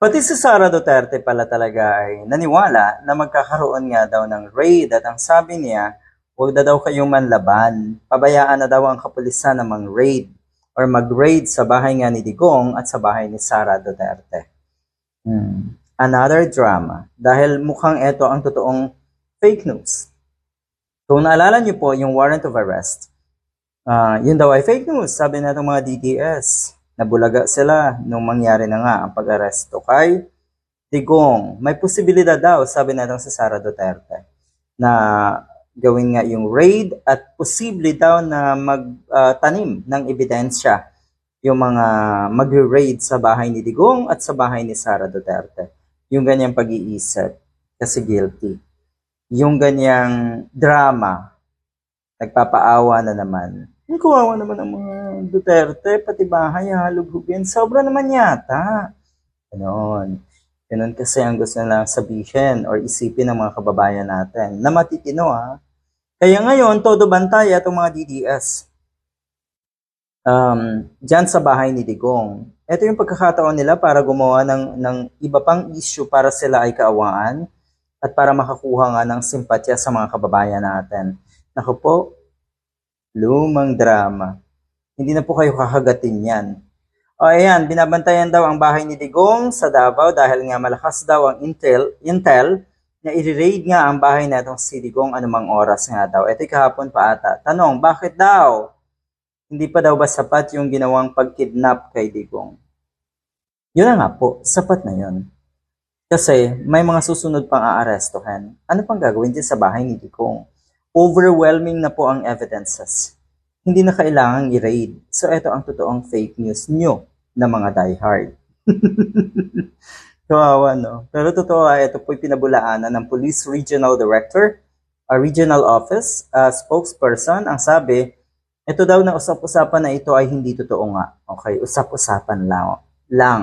Pati si Sara Duterte pala talaga ay naniwala na magkakaroon nga daw ng raid at ang sabi niya, huwag na daw kayong manlaban. Pabayaan na daw ang kapulisan na mang-raid or mag-raid sa bahay nga ni Digong at sa bahay ni Sara Duterte. Hmm. Another drama dahil mukhang ito ang totoong fake news. Kung naalala niyo po yung warrant of arrest, ah yun daw ay fake news, sabi na mga DDS. Nabulaga sila nung mangyari na nga ang pag-aresto kay Digong. May posibilidad daw, sabi na sa Sara Duterte, na gawin nga yung raid at posible daw na magtanim ng ebidensya yung mga mag-raid sa bahay ni Digong at sa bahay ni Sara Duterte. Yung ganyang pag-iisip kasi guilty. Yung ganyang drama, nagpapaawa na naman. Yung kawawa naman ang mga Duterte, pati bahay, halugugin. Sobra naman yata. Ganon. Ganon kasi ang gusto nilang sabihin or isipin ng mga kababayan natin na matitino ha. Kaya ngayon, todo bantay itong mga DDS. Um, dyan sa bahay ni Digong. Ito yung pagkakataon nila para gumawa ng, ng iba pang issue para sila ay kaawaan at para makakuha nga ng simpatya sa mga kababayan natin. Naku po, lumang drama. Hindi na po kayo kakagatin yan. O ayan, binabantayan daw ang bahay ni Digong sa Davao dahil nga malakas daw ang intel, intel na i-raid nga ang bahay na itong si Digong anumang oras nga daw. Ito kahapon pa ata. Tanong, bakit daw? Hindi pa daw ba sapat yung ginawang pagkidnap kay Digong? Yun na nga po, sapat na yun. Kasi may mga susunod pang aarestohan. Ano pang gagawin din sa bahay ni Digong? Overwhelming na po ang evidences. Hindi na kailangang i-raid. So ito ang totoong fake news nyo na mga diehard. Kawawa, no? Pero totoo, ah, ito po'y pinabulaanan ng Police Regional Director, a regional office, a spokesperson, ang sabi, ito daw na usap-usapan na ito ay hindi totoo nga. Okay, usap-usapan lang. lang.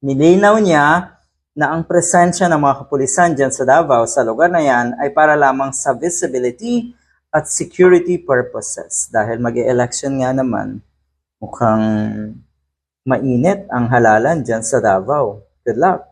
Nilinaw niya na ang presensya ng mga kapulisan dyan sa Davao sa lugar na yan ay para lamang sa visibility at security purposes. Dahil mag election nga naman, mukhang mainit ang halalan dyan sa Davao. Good luck!